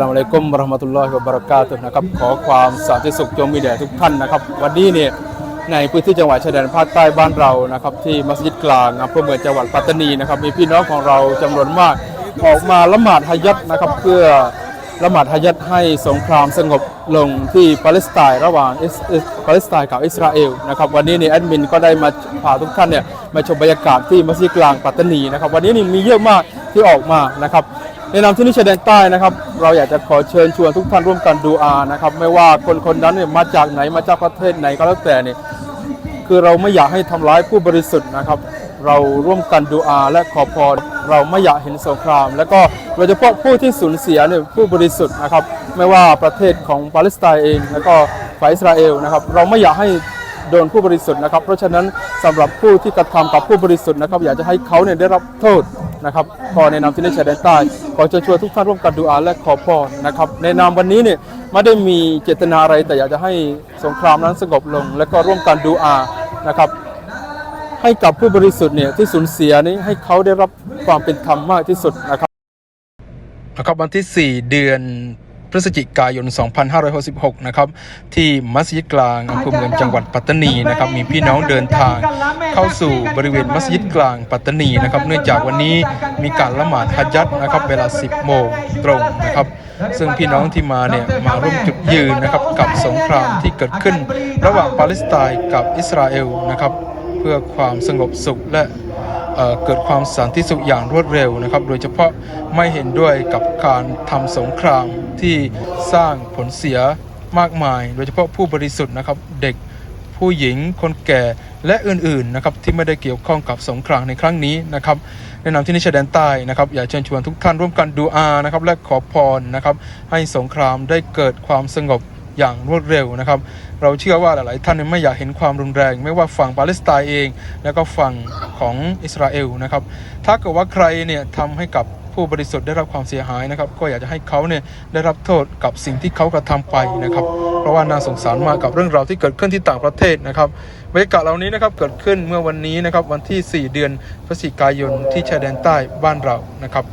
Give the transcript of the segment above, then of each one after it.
อัสลามอะลัยกุมวะเราะห์มะตุลลอฮิวะบะเราะกาตุนะครับขอความสันติสุขจงมีแด่ทุกท่านนะครับวันนี้เนี่ยในพื้นที่จังหวัดชายแดนภาคใต้บ้านเรานะครับที่มัสยิดกลางอำเภอเมืองจังหวัดปัตตานีนะครับมีพี่น้องของเราจำนวนมากออกมาละหมาดฮะยัดนะครับเพื่อละหมาดฮะยัดให้สงครามสงบลงที่ปาเลสไตน์ระหว่างอิสอิสปาเลสไตน์กับอิสราเอลนะครับวันนี้เนี่ยแอดมินก็ได้มาพาทุกท่านเนี่ยมาชมบรรยากาศที่มัสยิดกลางปัตตานีนะครับวันนี้นี่มีเยอะมากที่ออกมานะครับ ในนามที่นิชายแดนใต้นะครับ เราอยากจะขอเชิญชวนทุกท่านร่วมกันดูอานะครับ ไม่ว่าคนคนนั้นเนี่ยมาจากไหนมาจากประเทศไหนก็แล้วแต่เนี่ยคือเราไม่อยากให้ทำร้ายผู้บริสุทธิ์นะครับ เราร่วมกันดูอา และขอพรเราไม่อยากเห็นสงคราม แล้วก็โดยเฉพาะผู้ที่สูญเสียเนี่ยผู้บริสุทธิ์นะครับ ไม่ว่าประเทศของปาเลสไตน์เอง แล้วก็ฝ่ายอิสราเอลนะครับ เราไม่อยากให้โดนผู้บริสุทธิ์นะครับ เพราะฉะนั้นสำหรับผู้ที่กระทำกับผู้บริสุทธิ์นะครับ อยากจะให้เขาเนี่ยได้รับโทษ นะครับขอในนามที่นิชายแดนใต้ขอเชิญชวนทุกท่านร่วมกันดูอาและขอพรนะครับในนามวันนี้เนี่ยไม่ได้มีเจตนาอะไรแต่อยากจะให้สงครามนั้นสงบลง และก็ร่วมกันดูอานะครับให้กับผู้บริสุทธิ์เนี่ยที่สูญเสียนี้ให้เขาได้รับความเป็นธรรมมากที่สุดนะครับนะครับวันที่ 4 เดือน พฤศจิกายน 2566 นะครับ ที่มัสยิดกลางอำเภอเมืองจังหวัดปัตตานีนะครับ มีพี่น้องเดินทางเข้าสู่บริเวณมัสยิดกลางปัตตานีนะครับ เนื่องจากวันนี้มีการละหมาดฮัจญัดนะครับ เวลา 10 โมงตรงนะครับ ซึ่งพี่น้องที่มาเนี่ยมาร่วมจุดยืนนะครับกับสงครามที่เกิดขึ้น ระหว่างปาเลสไตน์กับอิสราเอลนะครับ เพื่อความสงบสุขและ เกิดความสันติสุขอย่างรวดเร็วนะครับ โดยเฉพาะไม่เห็นด้วยกับการทำสงครามที่สร้างผลเสียมากมาย โดยเฉพาะผู้บริสุทธิ์นะครับเด็กผู้หญิงคนแก่และอื่นๆนะครับที่ไม่ได้เกี่ยวข้องกับสงครามในครั้งนี้นะครับในะนามที่นิชแดนใต้นะครับอยากเชิญชวนทุกท่านร่วมกันดูอานะครับและขอพรนะครับให้สงครามได้เกิดความสงบอย่างรวดเร็วนะครับ เราเชื่อว่าหลายๆ ท่านไม่อยากเห็นความรุนแรง ไม่ว่าฝั่งปาเลสไตน์เอง แล้วก็ฝั่ง ของอิสราเอลนะครับ ถ้าเกิดว่าใครเนี่ยทำให้กับผู้บริสุทธิ์ได้รับความเสียหายนะครับ ก็อยากจะให้เขาเนี่ยได้รับโทษกับสิ่งที่เขากระทำไปนะครับ เพราะว่าน่าสงสารมากกับเรื่องราวที่เกิดขึ้นที่ต่างประเทศนะครับบรรยากาศเหล่านี้นะครับเกิดขึ้นเมื่อวันนี้นะครับวันที่ 4 เดือนพฤศจิกายนที่ชายแดนใต้บ้านเรานะครับ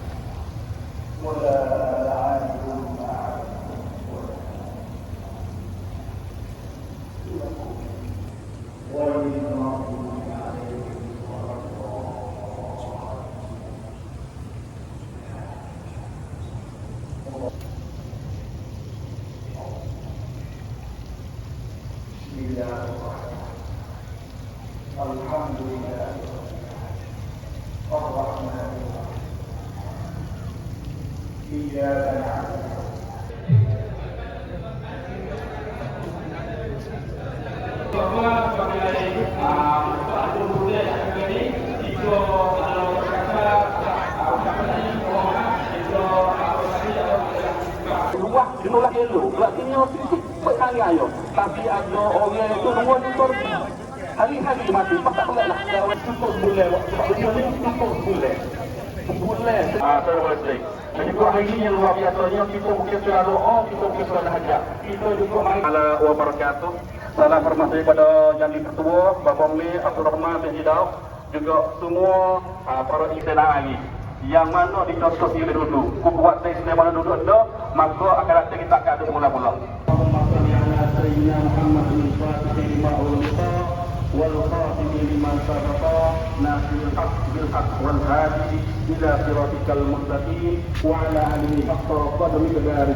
الحمد لله رب العالمين. إياك menolak elok. Sebab sini orang sini cepat sangat ayo. Tapi ada orang itu semua ni tu hari-hari mati. Tak boleh lah. Kalau tutup sebulan. Sebab dia ni tutup sebulan. Sebulan. Ah, terus dan juga hari ini yang luar biasanya kita mungkin sudah doa, kita mungkin sudah hajat. Kita juga main. Ala wa barakatuh. Salam hormat kepada Yang Ketua, Bapak Mi, Abdul Rahman bin Hidau. Juga semua ah, para Islam lagi yang mana di contoh dulu. Ku buat dari mana duduk dah maka akan rasa kita akan ada mula pula Muhammad bin Fatih bin Ma'ul Ta wal Fatih bin Ma'ul Ta Nasir Haq bin Haq wal Hadi ila siratikal muhtadi wa ala alihi haqqa qadmi kegari